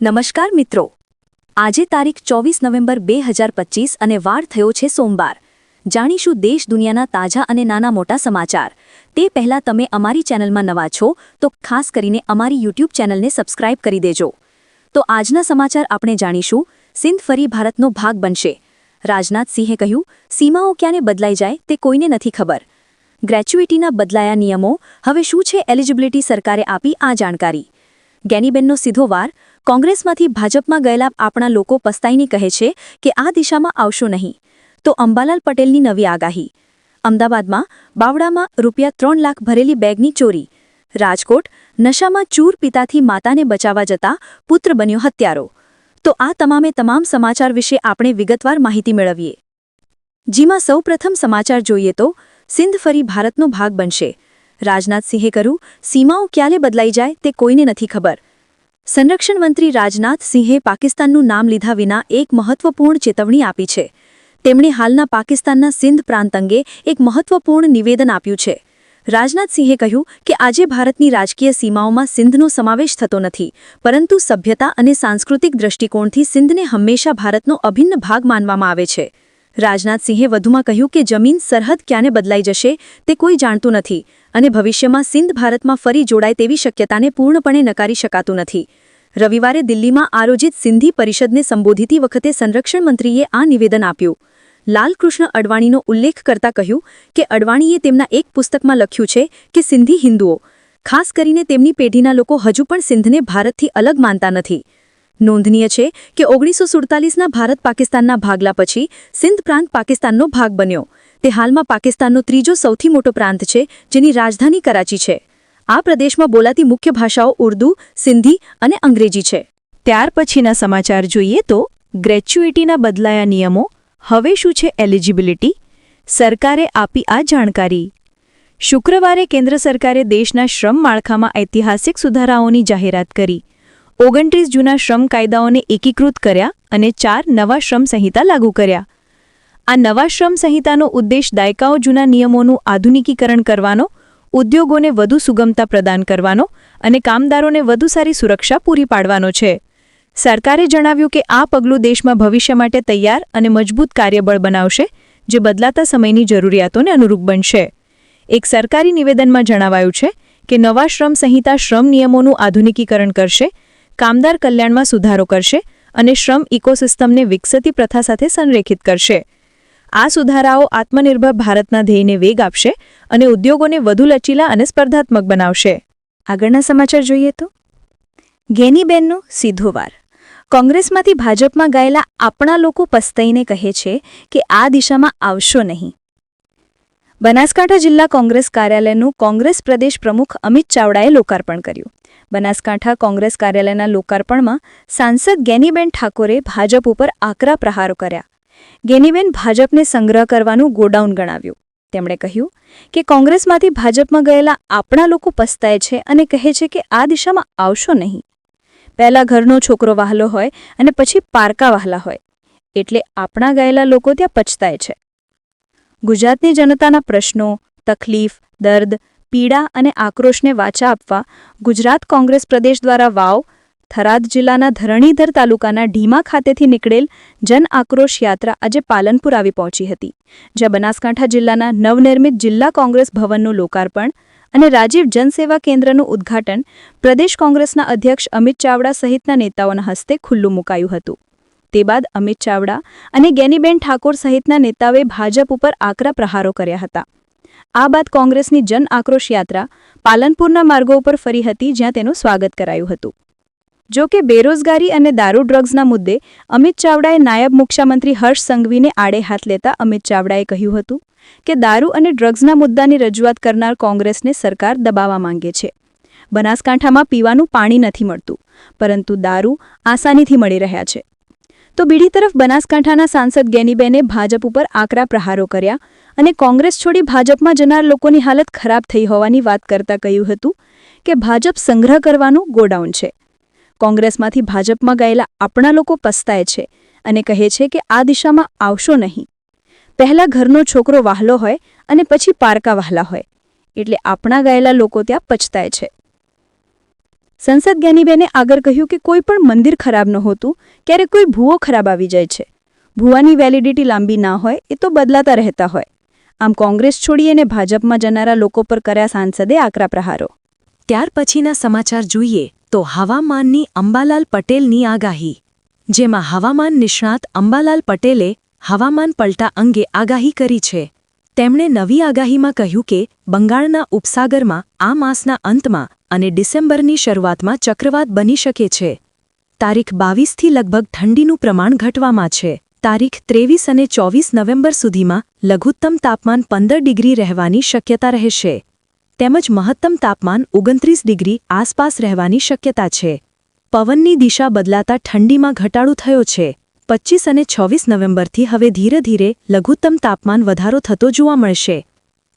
નમસ્કાર મિત્રો. આજે તારીખ ચોવીસ નવેમ્બર બે હજાર પચીસ અને વાર થયો છે સોમવાર. જાણીશું દેશ દુનિયાના તાજા અને નાના મોટા સમાચાર. તે પહેલાં તમે અમારી ચેનલમાં નવા છો, તો ખાસ કરીને અમારી યુટ્યુબ ચેનલને સબસ્ક્રાઇબ કરી દેજો. તો આજના સમાચાર આપણે જાણીશું, સિંધ ફરી ભારતનો ભાગ બનશે. રાજનાથસિંહે કહ્યું, સીમાઓ ક્યાંને બદલાઈ જાય તે કોઈને નથી ખબર. ગ્રેચ્યુઇટીના બદલાયા નિયમો, હવે શું છે એલિજિબિલિટી સરકારે આપી આ જાણકારી? ગેનીબેનનો સીધો વાર, કોંગ્રેસમાંથી ભાજપમાં ગયેલા આપણા લોકો પસ્તાઈને કહે છે કે આ દિશામાં આવશો નહીં. તો અંબાલાલ પટેલની નવી આગાહી. અમદાવાદમાં બાવડામાં રૂપિયા ત્રણ લાખ ભરેલી બેગની ચોરી. રાજકોટ, નશામાં ચૂર પિતાથી માતાને બચાવવા જતા પુત્ર બન્યો હત્યારો. તો આ તમામે તમામ સમાચાર વિશે આપણે વિગતવાર માહિતી મેળવીએ. જેમાં સૌપ્રથમ સમાચાર જોઈએ તો, સિંધ ફરી ભારતનો ભાગ બનશે. રાજનાથસિંહે કહ્યું સીમાઓ ક્યારે બદલાઈ જાય તે કોઈને નથી ખબર. સંરક્ષણ મંત્રી રાજનાથસિંહે પાકિસ્તાનનું નામ લીધા વિના એક મહત્વપૂર્ણ ચેતવણી આપી છે. તેમણે હાલના પાકિસ્તાનના સિંધ પ્રાંત અંગે એક મહત્વપૂર્ણ નિવેદન આપ્યું છે. રાજનાથસિંહે કહ્યું કે આજે ભારતની રાજકીય સીમાઓમાં સિંધનો સમાવેશ થતો નથી, પરંતુ સભ્યતા અને સાંસ્કૃતિક દ્રષ્ટિકોણથી સિંધને હંમેશા ભારતનો અભિન્ન ભાગ માનવામાં આવે છે. રાજનાથસિંહે વધુમાં કહ્યું કે જમીન સરહદ ક્યાંને બદલાઈ જશે તે કોઈ જાણતું નથી અને ભવિષ્યમાં સિંધ ભારતમાં ફરી જોડાય તેવી શક્યતાને પૂર્ણપણે નકારી શકાતું નથી. રવિવારે દિલ્હીમાં આયોજિત સિંધી પરિષદને સંબોધિતી વખતે સંરક્ષણ મંત્રીએ આ નિવેદન આપ્યું. લાલકૃષ્ણ અડવાણીનો ઉલ્લેખ કરતા કહ્યું કે અડવાણીએ તેમના એક પુસ્તકમાં લખ્યું છે કે સિંધી હિન્દુઓ, ખાસ કરીને તેમની પેઢીના લોકો હજુ પણ સિંધને ભારતથી અલગ માનતા નથી. નોંધનીય છે કે ઓગણીસો સુડતાલીસના ભારત પાકિસ્તાનના ભાગલા પછી સિંધ પ્રાંત પાકિસ્તાનનો ભાગ બન્યો. તે હાલમાં પાકિસ્તાનનો ત્રીજો સૌથી મોટો પ્રાંત છે, જેની રાજધાની કરાચી છે. આ પ્રદેશમાં બોલાતી મુખ્ય ભાષાઓ ઉર્દૂ, સિંધી અને અંગ્રેજી છે. ત્યાર પછીના સમાચાર જોઈએ તો ગ્રેચ્યુઇટીના બદલાયા નિયમો, હવે શું છે એલિજિબિલિટી? સરકારે આપી આ જાણકારી. શુક્રવારે કેન્દ્ર સરકારે દેશના શ્રમ માળખામાં ઐતિહાસિક સુધારાઓની જાહેરાત કરી. ઓગણત્રીસ જૂના શ્રમ કાયદાઓને એકીકૃત કર્યા અને ચાર નવા શ્રમ સંહિતા લાગુ કર્યા. આ નવા શ્રમ સંહિતાનો ઉદ્દેશ દાયકાઓ જૂના નિયમોનું આધુનિકીકરણ કરવાનો, ઉદ્યોગોને વધુ સુગમતા પ્રદાન કરવાનો અને કામદારોને વધુ સારી સુરક્ષા પૂરી પાડવાનો છે. સરકારે જણાવ્યું કે આ પગલું દેશમાં ભવિષ્ય માટે તૈયાર અને મજબૂત કાર્યબળ બનાવશે, જે બદલાતા સમયની જરૂરિયાતોને અનુરૂપ બનશે. એક સરકારી નિવેદનમાં જણાવાયું છે કે નવા શ્રમ સંહિતા શ્રમ નિયમોનું આધુનિકીકરણ કરશે કામદાર કલ્યાણમાં સુધારો કરશે અને શ્રમ ઇકોસિસ્ટમને વિકસતી પ્રથા સાથે સંરેખિત કરશે. આ સુધારાઓ આત્મનિર્ભર ભારતના ધ્યેયને વેગ આપશે અને ઉદ્યોગોને વધુ લચીલા અને સ્પર્ધાત્મક બનાવશે. આગળના સમાચાર જોઈએ તો, ગેનીબેનનો સીધો વાર. કોંગ્રેસમાંથી ભાજપમાં ગયેલા આપણા લોકો પસ્તાઈને કહે છે કે આ દિશામાં આવશો નહીં. બનાસકાંઠા જિલ્લા કોંગ્રેસ કાર્યાલયનું કોંગ્રેસ પ્રદેશ પ્રમુખ અમિત ચાવડાએ લોકાર્પણ કર્યું. બનાસકાંઠા કોંગ્રેસ કાર્યાલયના લોકાર્પણમાં સાંસદ ગેનીબેન ઠાકોરે ભાજપ ઉપર આકરા પ્રહારો કર્યા. ગેનીબેન ભાજપને સંગ્રહ કરવાનું ગોડાઉન ગણાવ્યું. તેમણે કહ્યું કે કોંગ્રેસમાંથી ભાજપમાં ગયેલા આપણા લોકો પસ્તાય છે અને કહે છે કે આ દિશામાં આવશો નહીં. પહેલાં ઘરનો છોકરો વહાલો હોય અને પછી પારકા વહાલા હોય. એટલે આપણા ગયેલા લોકો ત્યાં પચતાય છે. ગુજરાતની જનતાના પ્રશ્નો, તકલીફ, દર્દ, પીડા અને આક્રોશને વાચા આપવા ગુજરાત કોંગ્રેસ પ્રદેશ દ્વારા વાવ, થરાદ જિલ્લાના ધરણીધર તાલુકાના ઢીમા ખાતેથી નીકળેલ જન આક્રોશ યાત્રા આજે પાલનપુર આવી પહોંચી હતી, જ્યાં બનાસકાંઠા જિલ્લાના નવનિર્મિત જિલ્લા કોંગ્રેસ ભવનનું લોકાર્પણ અને રાજીવ જનસેવા કેન્દ્રનું ઉદ્ઘાટન પ્રદેશ કોંગ્રેસના અધ્યક્ષ અમિત ચાવડા સહિતના નેતાઓના હસ્તે ખુલ્લું મુકાયું હતું. તે બાદ અમિત ચાવડા અને ગેનીબેન ઠાકોર સહિતના નેતાઓએ ભાજપ ઉપર આકરા પ્રહારો કર્યા હતા. આ બાદ કોંગ્રેસની જન આક્રોશ યાત્રા પાલનપુરના માર્ગો ઉપર ફરી હતી, જ્યાં તેનું સ્વાગત કરાયું હતું. જો કે બેરોજગારી અને દારૂ ડ્રગ્સના મુદ્દે અમિત ચાવડાએ નાયબ મુખ્યમંત્રી હર્ષ સંઘવીને આડે હાથ લેતા અમિત ચાવડાએ કહ્યું હતું કે દારૂ અને ડ્રગ્સના મુદ્દાની રજૂઆત કરનાર કોંગ્રેસને સરકાર દબાવવા માંગે છે. બનાસકાંઠામાં પીવાનું પાણી નથી મળતું, પરંતુ દારૂ આસાનીથી મળી રહ્યા છે. તો બીડી તરફ બનાસકાંઠાના સાંસદ ગેનીબેને ભાજપ ઉપર આકરા પ્રહારો કર્યા અને કોંગ્રેસ છોડી ભાજપમાં જનાર લોકોની હાલત ખરાબ થઈ હોવાની વાત કરતા કહ્યું હતું કે ભાજપ સંગ્રહ કરવાનું ગોડાઉન છે. કોંગ્રેસમાંથી ભાજપમાં ગયેલા આપણા લોકો પસ્તાય છે અને કહે છે કે આ દિશામાં આવશો નહીં. પહેલા ઘરનો છોકરો વાહલો હોય અને પછી પારકા વહાલા હોય. એટલે આપણા ગયેલા લોકો ત્યાં પચતાય છે. સંસદ જ્ઞાનીબેને આગળ કહ્યું કે કોઈ પણ મંદિર ખરાબ નહોતું ક્યારેક કોઈ ભૂવો ખરાબ આવી જાય છે. ભૂવાની વેલિડિટી લાંબી ના હોય, એ તો બદલાતા રહેતા હોય. આમ કોંગ્રેસ છોડી અને ભાજપમાં જનારા લોકો પર કર્યા સાંસદે આકરા પ્રહારો. ત્યાર પછીના સમાચાર જોઈએ તો હવામાનની અંબાલાલ પટેલની આગાહી. જેમાં હવામાન નિષ્ણાત અંબાલાલ પટેલે હવામાન પલટા અંગે આગાહી કરી છે. તેમણે નવી આગાહીમાં કહ્યું કે બંગાળના ઉપસાગરમાં આ માસના અંતમાં અને ડિસેમ્બરની શરૂઆતમાં ચક્રવાત બની શકે છે. તારીખ બાવીસથી લગભગ ઠંડીનું પ્રમાણ ઘટવામાં છે. તારીખ ત્રેવીસ અને ચોવીસ નવેમ્બર સુધીમાં લઘુત્તમ તાપમાન પંદર ડિગ્રી રહેવાની શક્યતા રહેશે. તેમજ મહત્તમ તાપમાન ઓગણત્રીસ ડિગ્રી આસપાસ રહેવાની શક્યતા છે. પવનની દિશા બદલાતા ઠંડીમાં ઘટાડો થયો છે. પચ્ચીસ અને છવ્વીસ નવેમ્બરથી હવે ધીરે ધીરે લઘુત્તમ તાપમાન વધારો થતો જોવા મળશે.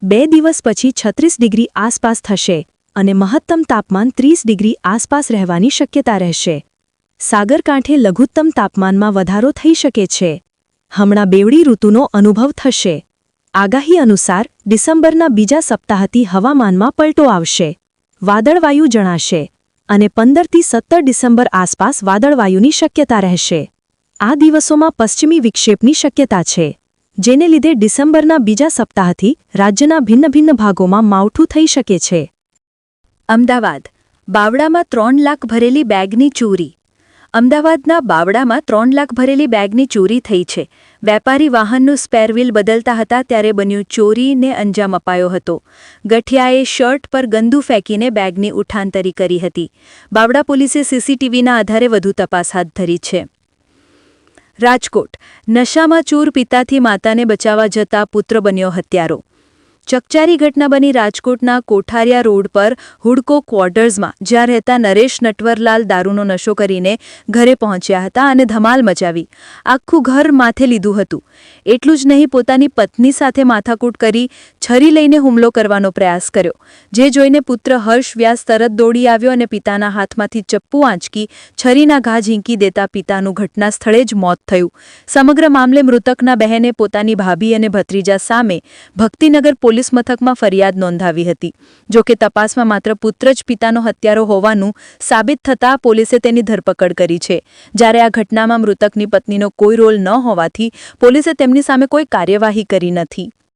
બે દિવસ પછી છત્રીસ ડિગ્રી આસપાસ થશે. અને મહત્તમ તાપમાન ત્રીસ ડિગ્રી આસપાસ રહેવાની શક્યતા રહેશે. સાગરકાંઠે લઘુત્તમ તાપમાનમાં વધારો થઈ શકે છે. હમણાં બેવડી ઋતુનો અનુભવ થશે. આગાહી અનુસાર ડિસેમ્બરના બીજા સપ્તાહથી હવામાનમાં પલટો આવશે. વાદળવાયુ જણાશે અને પંદરથી સત્તર ડિસેમ્બર આસપાસ વાદળવાયુની શક્યતા રહેશે. આ દિવસોમાં પશ્ચિમી વિક્ષેપની શક્યતા છે, જેને લીધે ડિસેમ્બરના બીજા સપ્તાહથી રાજ્યના ભિન્ન ભિન્ન ભાગોમાં માવઠું થઈ શકે છે. અમદાવાદ. બાવડામાં ત્રણ લાખ ભરેલી બેગની ચોરી. અમદાવાદના બાવડામાં ત્રણ લાખ ભરેલી બેગની ચોરી થઈ છે. વેપારી વાહનનું સ્પેરવ્હીલ બદલતા હતા ત્યારે બન્યું ચોરીને અંજામ અપાયો હતો. ગઠિયાએ શર્ટ પર ગંદુ ફેંકીને બેગની ઉઠાંતરી કરી હતી. બાવડા પોલીસે સીસીટીવીના આધારે વધુ તપાસ હાથ ધરી છે. રાજકોટ. નશામાં ચોર પિતાથી માતાને બચાવવા જતા પુત્ર બન્યો હત્યારો. ચકચારી ઘટના બની રાજકોટના કોઠારિયા રોડ પર હુડકો ક્વાર્ટર્સમાં, જ્યાં રહેતા નરેશ નટવરલાલ દારૂનો નશો કરીને ઘરે પહોંચ્યા હતા અને ધમાલ મચાવી. આખું ઘર માથે લીધું હતું. એટલું જ નહીં, પોતાની પત્ની સાથે માથાકૂટ કરી છરી લઈને હુમલો કરવાનો પ્રયાસ કર્યો, જે જોઈને પુત્ર હર્ષ વ્યાસ તરત દોડી આવ્યો અને પિતાના હાથમાંથી ચપ્પુ આંચકી છરીના ઘા ઝીંકી દેતા પિતાનું ઘટના સ્થળે જ મોત થયું. સમગ્ર મામલે મૃતકના બહેને પોતાની ભાભી અને ભત્રીજા સામે ભક્તિનગર પોલીસ મથકમાં ફરિયાદ નોંધાવી હતી. જોકે તપાસમાં માત્ર પુત્ર જ પિતાનો હત્યારો હોવાનું સાબિત થતાં પોલીસે તેની ધરપકડ કરી છે. જ્યારે આ ઘટનામાં મૃતકની પત્નીનો કોઈ રોલ ન હોવાથી પોલીસે તેમની સામે કોઈ કાર્યવાહી કરી નથી.